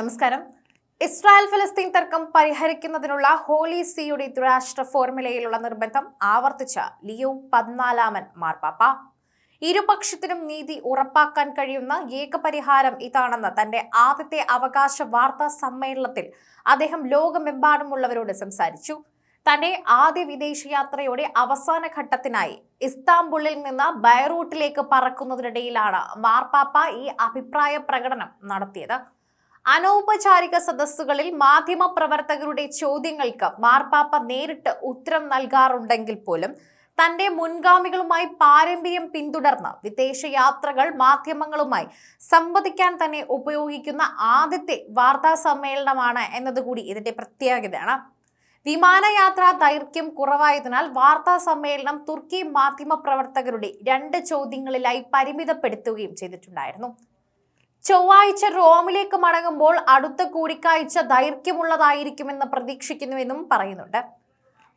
നമസ്കാരം. ഇസ്രായേൽ ഫലസ്തീൻ തർക്കം പരിഹരിക്കുന്നതിനുള്ള ഹോളി സിയുടെ ത്രിരാഷ്ട്ര ഫോർമുലയിലുള്ള നിർബന്ധം ആവർത്തിച്ച ലിയോ പതിനാലാമൻ മാർപ്പാപ്പ. ഇരുപക്ഷത്തിനും നീതി ഉറപ്പാക്കാൻ കഴിയുന്ന ഏകപരിഹാരം ഇതാണെന്ന് തന്റെ ആദ്യത്തെ അവകാശ വാർത്താ സമ്മേളനത്തിൽ അദ്ദേഹം ലോകമെമ്പാടുമുള്ളവരോട് സംസാരിച്ചു. തന്റെ ആദ്യ വിദേശയാത്രയുടെ അവസാന ഘട്ടത്തിനായി ഇസ്താംബുളിൽ നിന്ന് ബൈറൂട്ടിലേക്ക് പറക്കുന്നതിനിടയിലാണ് മാർപ്പാപ്പ ഈ അഭിപ്രായ പ്രകടനം നടത്തിയത്. അനൗപചാരിക സദസ്സുകളിൽ മാധ്യമ പ്രവർത്തകരുടെ ചോദ്യങ്ങൾക്ക് മാർപ്പാപ്പ നേരിട്ട് ഉത്തരം നൽകാറുണ്ടെങ്കിൽ പോലും തന്റെ മുൻഗാമികളുമായി പാരമ്പര്യം പിന്തുടർന്ന് വിദേശയാത്രകൾ മാധ്യമങ്ങളുമായി സംവദിക്കാൻ തന്നെ ഉപയോഗിക്കുന്ന ആദ്യത്തെ വാർത്താ സമ്മേളനമാണ് എന്നതുകൂടി ഇതിന്റെ പ്രത്യേകതയാണ്. വിമാനയാത്രാ ദൈർഘ്യം കുറവായതിനാൽ വാർത്താ സമ്മേളനം തുർക്കി മാധ്യമ പ്രവർത്തകരുടെ രണ്ട് ചോദ്യങ്ങളിലായി പരിമിതപ്പെടുത്തുകയും ചെയ്തിട്ടുണ്ടായിരുന്നു. ചൊവ്വാഴ്ച റോമിലേക്ക് മടങ്ങുമ്പോൾ അടുത്ത കൂടിക്കാഴ്ച ദൈർഘ്യമുള്ളതായിരിക്കുമെന്ന് പ്രതീക്ഷിക്കുന്നുവെന്നും പറയുന്നുണ്ട്.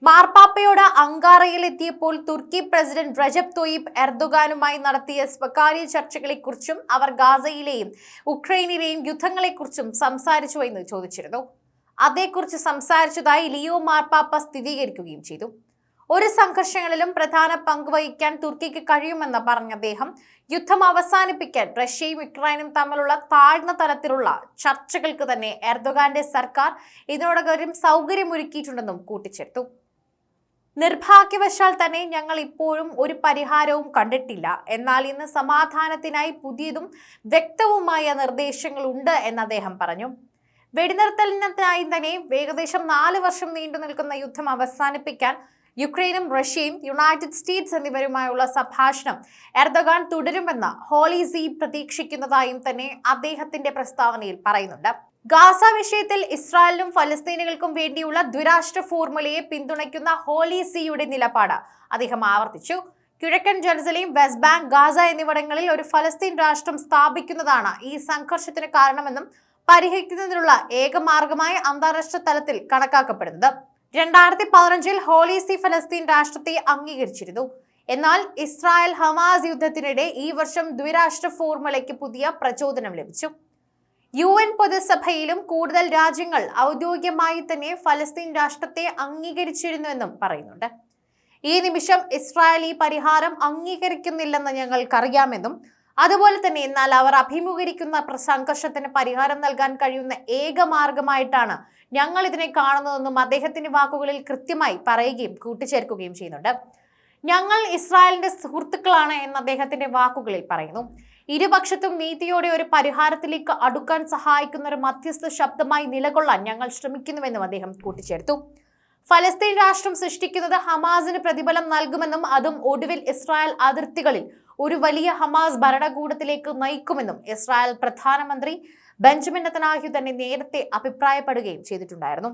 മാർപ്പാപ്പയോട് അങ്കാറയിലെത്തിയപ്പോൾ തുർക്കി പ്രസിഡന്റ് റജബ് തൊയ്ബ് എർദോഗാനുമായി നടത്തിയ സ്വകാര്യ ചർച്ചകളെക്കുറിച്ചും അവർ ഗാസയിലെയും ഉക്രൈനിലെയും യുദ്ധങ്ങളെക്കുറിച്ചും സംസാരിച്ചു എന്ന് ചോദിച്ചിരുന്നു. അതേക്കുറിച്ച് സംസാരിച്ചതായി ലിയോ മാർപ്പാപ്പ സ്ഥിരീകരിക്കുകയും ചെയ്തു. ഒരു സംഘർഷങ്ങളിലും പ്രധാന പങ്ക് വഹിക്കാൻ തുർക്കിക്ക് കഴിയുമെന്ന് പറഞ്ഞ അദ്ദേഹം യുദ്ധം അവസാനിപ്പിക്കാൻ റഷ്യയും യുക്രൈനും തമ്മിലുള്ള താഴ്ന്ന തലത്തിലുള്ള ചർച്ചകൾക്ക് തന്നെ എർദോഗാന്റെ സർക്കാർ ഇതിനോടകം സൗകര്യമൊരുക്കിയിട്ടുണ്ടെന്നും കൂട്ടിച്ചേർത്തു. നിർഭാഗ്യവശാൽ തന്നെ ഞങ്ങൾ ഇപ്പോഴും ഒരു പരിഹാരവും കണ്ടിട്ടില്ല. എന്നാൽ ഇന്ന് സമാധാനത്തിനായി പുതിയതും വ്യക്തവുമായ നിർദ്ദേശങ്ങൾ ഉണ്ട് എന്ന് അദ്ദേഹം പറഞ്ഞു. വെടിനിർത്തലിനായി തന്നെ ഏകദേശം നാല് വർഷം നീണ്ടു നിൽക്കുന്ന യുദ്ധം അവസാനിപ്പിക്കാൻ യുക്രൈനും റഷ്യയും യുണൈറ്റഡ് സ്റ്റേറ്റ്സ് എന്നിവരുമായുള്ള സംഭാഷണം എർദഗാൻ തുടരുമെന്ന് ഹോളിസി പ്രതീക്ഷിക്കുന്നതായും തന്നെ അദ്ദേഹത്തിന്റെ പ്രസ്താവനയിൽ പറയുന്നുണ്ട്. ഗാസ വിഷയത്തിൽ ഇസ്രായേലിനും ഫലസ്തീനുകൾക്കും വേണ്ടിയുള്ള ദ്വിരാഷ്ട്ര ഫോർമുലയെ പിന്തുണയ്ക്കുന്ന ഹോളി ഹോളിസിയുടെ നിലപാട് അദ്ദേഹം ആവർത്തിച്ചു. കിഴക്കൻ ജെറുസലേം വെസ്റ്റ് ബാങ്ക് ഗാസ എന്നിവിടങ്ങളിൽ ഒരു ഫലസ്തീൻ രാഷ്ട്രം സ്ഥാപിക്കുന്നതാണ് ഈ സംഘർഷത്തിന് കാരണമെന്നും പരിഹരിക്കുന്നതിനുള്ള ഏക മാർഗമായി അന്താരാഷ്ട്ര തലത്തിൽ കണക്കാക്കപ്പെടുന്നത്. രണ്ടായിരത്തി പതിനഞ്ചിൽ ഹോളിസി ഫലസ്തീൻ രാഷ്ട്രത്തെ അംഗീകരിച്ചിരുന്നു. എന്നാൽ ഇസ്രായേൽ ഹമാസ് യുദ്ധത്തിനിടെ ഈ വർഷം ദ്വിരാഷ്ട്ര ഫോർമുലയ്ക്ക് പുതിയ പ്രചോദനം ലഭിച്ചു. യു എൻ പൊതുസഭയിലും കൂടുതൽ രാജ്യങ്ങൾ ഔദ്യോഗികമായി തന്നെ ഫലസ്തീൻ രാഷ്ട്രത്തെ അംഗീകരിച്ചിരുന്നുവെന്നും പറയുന്നുണ്ട്. ഈ നിമിഷം ഇസ്രായേൽ ഈ പരിഹാരം അംഗീകരിക്കുന്നില്ലെന്ന് ഞങ്ങൾക്കറിയാമെന്നും അതുപോലെ തന്നെ എന്നാൽ അവർ അഭിമുഖീകരിക്കുന്ന സംഘർഷത്തിന് പരിഹാരം നൽകാൻ കഴിയുന്ന ഏക മാർഗമായിട്ടാണ് ഞങ്ങൾ ഇതിനെ കാണുന്നതെന്നും അദ്ദേഹത്തിന്റെ വാക്കുകളിൽ കൃത്യമായി പറയുകയും കൂട്ടിച്ചേർക്കുകയും ചെയ്യുന്നുണ്ട്. ഞങ്ങൾ ഇസ്രായേലിന്റെ സുഹൃത്തുക്കളാണ് എന്ന് അദ്ദേഹത്തിന്റെ വാക്കുകളിൽ പറയുന്നു. ഇരുപക്ഷത്തും നീതിയോടെ ഒരു പരിഹാരത്തിലേക്ക് അടുക്കാൻ സഹായിക്കുന്ന ഒരു മധ്യസ്ഥ ശബ്ദമായി നിലകൊള്ളാൻ ഞങ്ങൾ ശ്രമിക്കുന്നുവെന്നും അദ്ദേഹം കൂട്ടിച്ചേർത്തു. ഫലസ്തീൻ രാഷ്ട്രം സൃഷ്ടിക്കുന്നത് ഹമാസിന് പ്രതിഫലം നൽകുമെന്നും അതും ഒടുവിൽ ഇസ്രായേൽ അതിർത്തികളിൽ ഒരു വലിയ ഹമാസ് ഭരണകൂടത്തിലേക്ക് നയിക്കുമെന്നും ഇസ്രായേൽ പ്രധാനമന്ത്രി ബെഞ്ചമിൻ നെതനാഹു തന്നെ നേരത്തെ അഭിപ്രായപ്പെടുകയും ചെയ്തിട്ടുണ്ടായിരുന്നു.